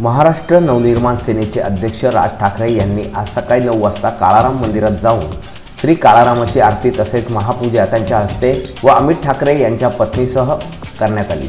महाराष्ट्र नवनिर्माण सेनेचे अध्यक्ष राज ठाकरे यांनी आज सकाळी नऊ वाजता काळाराम मंदिरात जाऊन श्री काळारामाची आरती तसेच महापूजा त्यांच्या हस्ते व अमित ठाकरे यांच्या पत्नीसह करण्यात आली.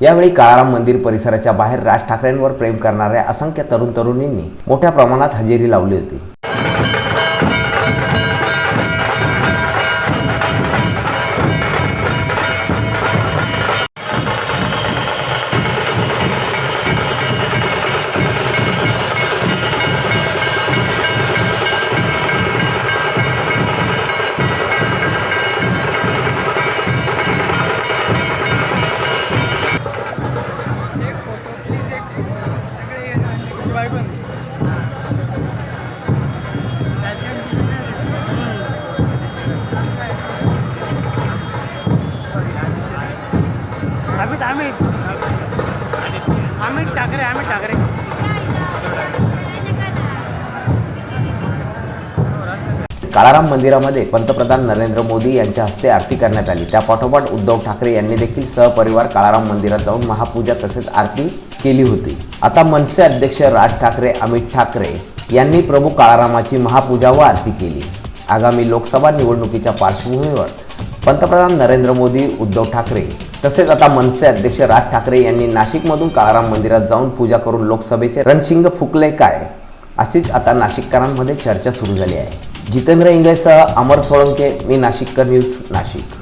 यावेळी काळाराम मंदिर परिसराच्या बाहेर राज ठाकरेंवर प्रेम करणाऱ्या असंख्य तरुण तरुणींनी मोठ्या प्रमाणात हजेरी लावली होती. येणार पण. अमित अमित. अमित ठाकरे अमित ठाकरे. काळाराम मंदिरामध्ये पंतप्रधान नरेंद्र मोदी यांच्या हस्ते आरती करण्यात आली. त्या पाठोपाठ उद्धव ठाकरे यांनी देखील सहपरिवार काळाराम मंदिरात जाऊन महापूजा तसेच आरती केली होती. आता मनसे अध्यक्ष राज ठाकरे अमित ठाकरे यांनी प्रभू काळारामाची महापूजा व आरती केली. आगामी लोकसभा निवडणुकीच्या पार्श्वभूमीवर पंतप्रधान नरेंद्र मोदी उद्धव ठाकरे तसेच आता मनसे अध्यक्ष राज ठाकरे यांनी नाशिकमधून काळाराम मंदिरात जाऊन पूजा करून लोकसभेचे रणशिंग फुकले काय? अशीच आता नाशिककरांमध्ये चर्चा सुरू झाली आहे. जितेंद्र इंगळेसह अमर सोळंके मी नाशिककर न्यूज नाशिक.